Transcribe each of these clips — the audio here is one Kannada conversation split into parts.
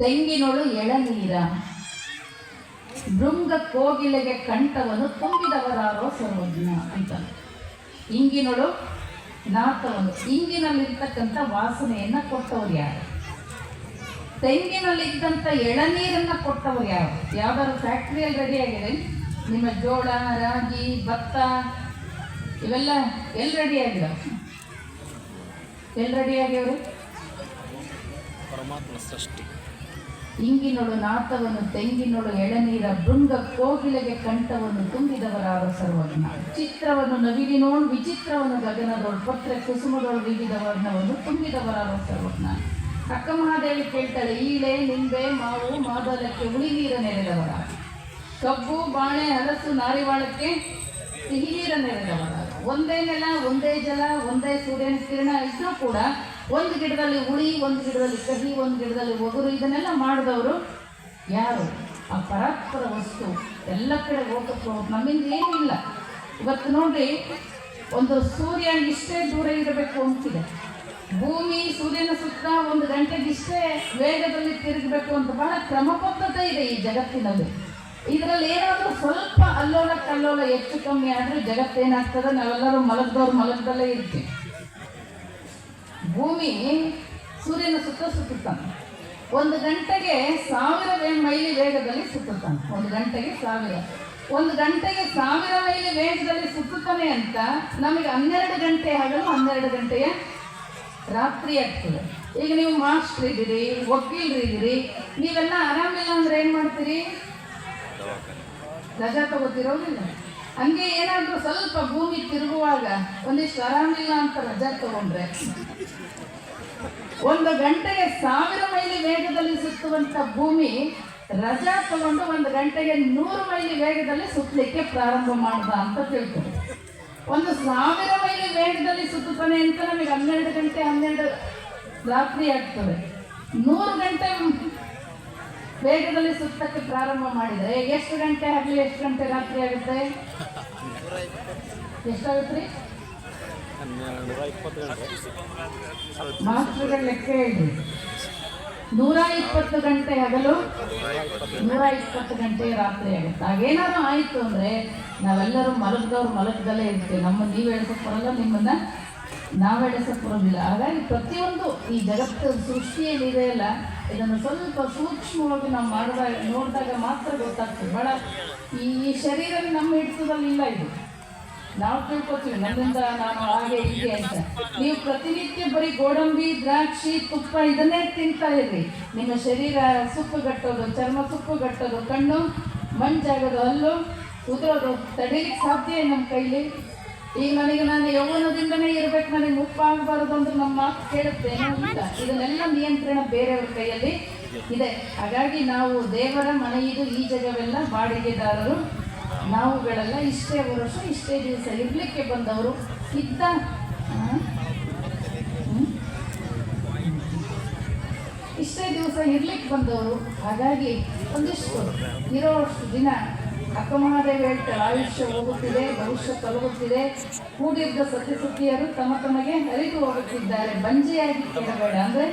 ತೆಂಗಿನೊಳು ಎಳನೀರ. ಭೃಂಗ ಕೋಗಿಲೆಗೆ ಕಂಠವನ್ನು ತುಂಬಿದವರಾರೋ ಸರ್ವಜ್ಞ ಅಂತ. ಇಂಗಿನೊಳು ನಾಥವನ್ನು ಇಂಗಿನಲ್ಲಿರ್ತಕ್ಕಂಥ ವಾಸನೆಯನ್ನು ಕೊಟ್ಟವರು ಯಾರು? ತೆಂಗಿನಲ್ಲಿದ್ದಂಥ ಎಳನೀರನ್ನು ಕೊಟ್ಟವರು ಯಾರು? ಯಾವ್ದಾದ್ರು ಫ್ಯಾಕ್ಟ್ರಿಯಲ್ಲಿ ರೆಡಿ ಆಗಿದೆ ನಿಮ್ಮ ಜೋಳ, ರಾಗಿ, ಭತ್ತ, ಇವೆಲ್ಲ ಎಲ್ಲಿ ರೆಡಿ ಆಗಿದಾವೆ ಎಲ್ಲಿ ರೆಡಿ ಆಗ್ಯವ್ರಿ ಪರಮಾತ್ಮ ಸೃಷ್ಟಿ. ಇಂಗಿನೊಳು ನಾಥವನ್ನು ತೆಂಗಿನೊಳು ಎಳನೀರ ಭೃಂಗ ಕೋಗಿಲೆಗೆ ಕಂಠವನ್ನು ತುಂಬಿದವರಾದ ಸರ್ವಜ್ಞ. ಚಿತ್ರವನ್ನು ನವಿಲಿನೋಳು, ವಿಚಿತ್ರವನ್ನು ಗಗನದೋಳು, ಪತ್ರ ಕುಸುಮದೋಳು ವಿವಿಧ ವರ್ಣವನ್ನು ತುಂಬಿದವರಾದ ಸರ್ವಜ್ಞ. ಅಕ್ಕ ಮಹಾದೇವಿ ಕೇಳ್ತಾಳೆ ಈಳೆ ನಿಂಬೆ ಮಾವು ಮಾದಲಕ್ಕೆ ಹುಳಿ ನೀರ ನೆರೆದವರ. ಕಬ್ಬು, ಬಾಳೆ, ಹಲಸು, ನಾರಿವಾಳಕ್ಕೆ ಸಿಹಿ ನೀರ ನೆರೆದವರ. ಒಂದೇ ನೆಲ, ಒಂದೇ ಜಲ, ಒಂದೇ ಸೂರ್ಯನ ಕಿರಣ ಇದ್ರೂ ಕೂಡ ಒಂದು ಗಿಡದಲ್ಲಿ ಹುಳಿ, ಒಂದು ಗಿಡದಲ್ಲಿ ಕಹಿ, ಒಂದು ಗಿಡದಲ್ಲಿ ಒಗುರು, ಇದನ್ನೆಲ್ಲ ಮಾಡಿದವರು ಯಾರು? ಆ ಪರಾತ್ಪರ ವಸ್ತು. ಎಲ್ಲ ಕಡೆ ಹೋಗಕ್ಕೆ ನಮ್ಮಿಂದ ಏನೂ ಇಲ್ಲ. ಇವತ್ತು ನೋಡಿ ಒಂದು ಸೂರ್ಯ ಇಷ್ಟೇ ದೂರ ಇರಬೇಕು ಅಂತಿದೆ. ಭೂಮಿ, ಸೂರ್ಯನ ಸುತ್ತ ಒಂದು ಗಂಟೆಗಿಷ್ಟೇ ವೇಗದಲ್ಲಿ ತಿರುಗಬೇಕು ಅಂತ ಬಹಳ ಕ್ರಮಬದ್ಧತೆ ಇದೆ ಈ ಜಗತ್ತಿನಲ್ಲಿ. ಇದರಲ್ಲಿ ಏನಾದರೂ ಸ್ವಲ್ಪ ಅಲ್ಲೋಲ ಕಲ್ಲೋಲ ಹೆಚ್ಚು ಕಮ್ಮಿ ಆದರೆ ಜಗತ್ತೇನಾಗ್ತದೆ? ನಾವೆಲ್ಲರೂ ಮಲಗ್ದವ್ರು ಮಲಗದಲ್ಲೇ ಇರ್ತೀವಿ. ಭೂಮಿ ಸೂರ್ಯನ ಸುತ್ತ ಸುತ್ತುತ್ತಾನೆ. ಒಂದು ಗಂಟೆಗೆ ಸಾವಿರ ಮೈಲಿ ವೇಗದಲ್ಲಿ ಸುತ್ತುತ್ತಾನೆ. ಒಂದು ಗಂಟೆಗೆ ಸಾವಿರ. ಒಂದು ಗಂಟೆಗೆ ಸಾವಿರ ಮೈಲಿ ವೇಗದಲ್ಲಿ ಸುತ್ತುತ್ತಾನೆ ಅಂತ ನಮಗೆ ಹನ್ನೆರಡು ಗಂಟೆ ಹಗಲು ಹನ್ನೆರಡು ಗಂಟೆಯ ರಾತ್ರಿ ಆಗ್ತದೆ. ಈಗ ನೀವು ಮಾಸ್ಟರ್ ಇದ್ದೀರಿ ಇದ್ದೀರಿ, ನೀವೆಲ್ಲ ಆರಾಮಿಲ್ಲ ಅಂದ್ರೆ ಏನು ಮಾಡ್ತೀರಿ? ರಜಾ ತಗೋತಿರೋದಿಲ್ಲ ಹಂಗೆ ಏನಾದರೂ ಸ್ವಲ್ಪ ಭೂಮಿ ತಿರುಗುವಾಗ ಒಂದಿಷ್ಟು ಆರಾಮಿಲ್ಲ ಅಂತ ರಜಾ ತಗೊಂಡ್ರೆ. ಒಂದು ಗಂಟೆಗೆ ಸಾವಿರ ಮೈಲಿ ವೇಗದಲ್ಲಿ ಸುತ್ತುವಂತ ಭೂಮಿ ರಜಾ ತಗೊಂಡು ಒಂದು ಗಂಟೆಗೆ ನೂರು ಮೈಲಿ ವೇಗದಲ್ಲಿ ಸುತ್ತಲಿಕ್ಕೆ ಪ್ರಾರಂಭ ಮಾಡ್ದ ಅಂತ ತಿಳ್ಕೊಂಡು ಒಂದು ಸಾವಿರ ಮೈಲಿ ವೇಗದಲ್ಲಿ ಸುತ್ತುತ್ತಾನೆ ಅಂತ ನಮಗೆ ಹನ್ನೆರಡು ಗಂಟೆ ಹನ್ನೆರಡು ರಾತ್ರಿ ಆಗ್ತದೆ. ನೂರು ಗಂಟೆ ವೇಗದಲ್ಲಿ ಸುತ್ತಕ್ಕೆ ಪ್ರಾರಂಭ ಮಾಡಿದರೆ ಎಷ್ಟು ಗಂಟೆ ಆಗಲಿ, ಎಷ್ಟು ಗಂಟೆ ರಾತ್ರಿ ಆಗುತ್ತೆ? ಎಷ್ಟಾಗುತ್ತೆ ಮಾಸ್ಟರ್ಗಳ ಲೆಕ್ಕ ಹೇಳಿ ನೂರ ಇಪ್ಪತ್ತು ಗಂಟೆ ಹಗಲು, ನೂರ ಇಪ್ಪತ್ತು ಗಂಟೆ ರಾತ್ರಿ ಆಗುತ್ತೆ. ಹಾಗೇನಾದ್ರೂ ಆಯಿತು ಅಂದರೆ ನಾವೆಲ್ಲರೂ ಮಲಗದವ್ರು ಮಲಗದಲ್ಲೇ ಇರ್ತೀವಿ. ನಮ್ಮ ನೀವು ಎಳ್ಸಕ್ಕೆ ಬರಲ್ಲ ನಿಮ್ಮನ್ನ ನಾವು ಎಳೆಸಕ್ಕೆ ಬರೋದಿಲ್ಲ ಹಾಗಾಗಿ ಪ್ರತಿಯೊಂದು ಈ ಜಗತ್ತು ಸೃಷ್ಟಿಯಲ್ಲಿದೆ ಅಲ್ಲ, ಇದನ್ನು ಸ್ವಲ್ಪ ಸೂಕ್ಷ್ಮವಾಗಿ ನಾವು ಮಾಡಿದಾಗ ನೋಡಿದಾಗ ಮಾತ್ರ ಗೊತ್ತಾಗ್ತದೆ. ಬಹಳ ಈ ಶರೀರ ನಮ್ಮ ಹಿಡಿತದಲ್ಲಿ ಇಲ್ಲ ಇದು. ನಾವು ತಿಳ್ಕೊತೀವಿ, ನನ್ನಿಂದ ನಾನು ಹಾಗೆ ಹೀಗೆ ಅಂತ. ನೀವು ಪ್ರತಿನಿತ್ಯ ಬರೀ ಗೋಡಂಬಿ, ದ್ರಾಕ್ಷಿ, ತುಪ್ಪ ಇದನ್ನೇ ತಿಂತಾ ಇರ್ರಿ. ನಿಮ್ಮ ಶರೀರ ಸುಪ್ಪುಗಟ್ಟೋದು ಚರ್ಮ ಸುಪ್ಪುಗಟ್ಟೋದು ಕಣ್ಣು ಮಂಜಾಗೋದು, ಹಲ್ಲು ಕುದುರೋದು ತಡೀಲಿಕ್ಕೆ ಸಾಧ್ಯ ನಮ್ಮ ಕೈಲಿ? ಈಗ ನನಗೆ ನಾನು ಯೌವನದಿಂದನೇ ಇರಬೇಕು, ನನಗೆ ಮುಪ್ಪಾಗಬಾರದು ಅಂತ ನಮ್ಮ ಮಾತು ಕೇಳುತ್ತೆ ಏನೂ ಇಲ್ಲ ಇದನ್ನೆಲ್ಲ ನಿಯಂತ್ರಣ ಬೇರೆಯವ್ರ ಕೈಯಲ್ಲಿ ಇದೆ. ಹಾಗಾಗಿ ನಾವು ದೇವರ ಮನೆಯಿದು ಈ ಜಗವೆಲ್ಲ ಬಾಡಿಗೆದಾರರು, ನಾವುಗಳೆಲ್ಲ ಇಷ್ಟೇ ವರ್ಷ, ಇಷ್ಟೇ ದಿವಸ ಇರ್ಲಿಕ್ಕೆ ಬಂದವರು. ಇದ್ದ ಇಷ್ಟೇ ದಿವಸ ಇರ್ಲಿಕ್ಕೆ ಬಂದವರು. ಹಾಗಾಗಿ ಒಂದಿಷ್ಟು ಇರೋ ದಿನ ಅಕ್ಕ ಮಹಾದೇವಿ ಹೇಳ್ತಾರೆ ಆಯುಷ್ಯ ಹೋಗುತ್ತಿದೆ ಭವಿಷ್ಯ ತೊಲಗುತ್ತಿದೆ. ಕೂಡಿದ್ದ ಸತ್ಯಸುತ್ತಿಯರು ತಮ್ಮ ತಮಗೆ ಹರಿದು ಹೋಗುತ್ತಿದ್ದಾರೆ. ಬಂಜೆಯಾಗಿ ಕೇಳಬೇಡ ಅಂದ್ರೆ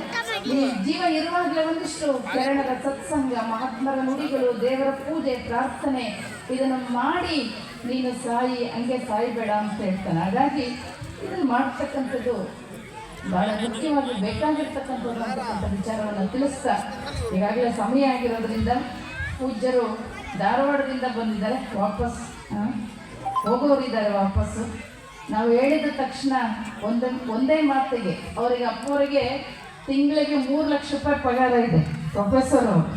ಈ ಜೀವ ಇರುವಾಗಲೇ ಒಂದಿಷ್ಟು ಕೇರಳದ ಸತ್ಸಂಗ, ಮಹಾತ್ಮರ ನುಡಿಗಳು, ದೇವರ ಪೂಜೆ, ಪ್ರಾರ್ಥನೆ, ಇದನ್ನು ಮಾಡಿ ನೀನು ಸಾಯಿ, ಹಂಗೆ ಸಾಯಿಬೇಡ ಅಂತ ಹೇಳ್ತಾನೆ. ಹಾಗಾಗಿ ಇದನ್ನು ಮಾಡ್ತಕ್ಕಂಥದ್ದು ಬಹಳ ಮುಖ್ಯವಾಗಿ ಬೇಕಾಗಿರ್ತಕ್ಕಂಥದ್ದು ಅಂತಕ್ಕಂಥ ವಿಚಾರವನ್ನು ತಿಳಿಸ್ತಾ ಈಗಾಗಲೇ ಸಮಯ ಆಗಿರೋದ್ರಿಂದ ಪೂಜ್ಯರು ಧಾರವಾಡದಿಂದ ಬಂದಿದ್ದಾರೆ, ವಾಪಸ್ ಹೋಗೋರಿದ್ದಾರೆ ವಾಪಸ್ಸು ನಾವು ಹೇಳಿದ ತಕ್ಷಣ ಒಂದೇ ಒಂದೇ ಮಾತಿಗೆ ಅವರಿಗೆ, ಅಪ್ಪವರಿಗೆ ತಿಂಗಳಿಗೆ ಮೂರು ಲಕ್ಷ ರೂಪಾಯಿ ಪಗಾರ ಇದೆ ಪ್ರೊಫೆಸರ್ ಅವರು.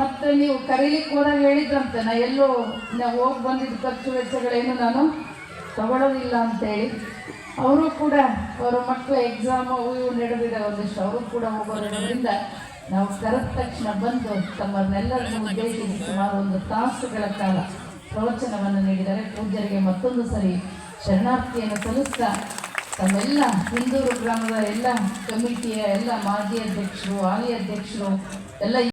ಮತ್ತು ನೀವು ಕರೀಲಿಕ್ಕೆ ಹೋದಾಗ ಹೇಳಿದ್ರಂತೆ, ನಾ ಎಲ್ಲೋ ನಾವು ಹೋಗಿ ಬಂದಿದ್ದ ಖರ್ಚು ವೆಚ್ಚಗಳೇನು ನಾನು ತಗೊಳ್ಳೋದಿಲ್ಲ ಅಂತೇಳಿ. ಅವರು ಕೂಡ, ಅವರ ಮಕ್ಕಳ ಎಕ್ಸಾಮು ಇವು ನಡೆದಿದೆ ಒಂದಿಷ್ಟು, ಅವರು ಕೂಡ ಹೋಗೋದ್ರಿಂದ ನಾವು ಕರೆದ ತಕ್ಷಣ ಬಂದು ತಮ್ಮನ್ನೆಲ್ಲರನ್ನು ಉದ್ದೇಶಿಸಿ ಸುಮಾರು ಒಂದು ತಾಸುಗಳ ಕಾಲ ಪ್ರವಚನವನ್ನು ನೀಡಿದರೆ ಪೂಜ್ಯರಿಗೆ ಮತ್ತೊಂದು ಸರಿ ಶರಣಾರ್ಥಿಯನ್ನು ಸಲ್ಲಿಸ್ತಾ ತಮ್ಮೆಲ್ಲ ಹಿಂದೂರು ಗ್ರಾಮದ ಎಲ್ಲ ಕಮಿಟಿಯ ಎಲ್ಲ ಮಾಜಿ ಅಧ್ಯಕ್ಷರು ಹಾಲಿ ಅಧ್ಯಕ್ಷರು, ಎಲ್ಲ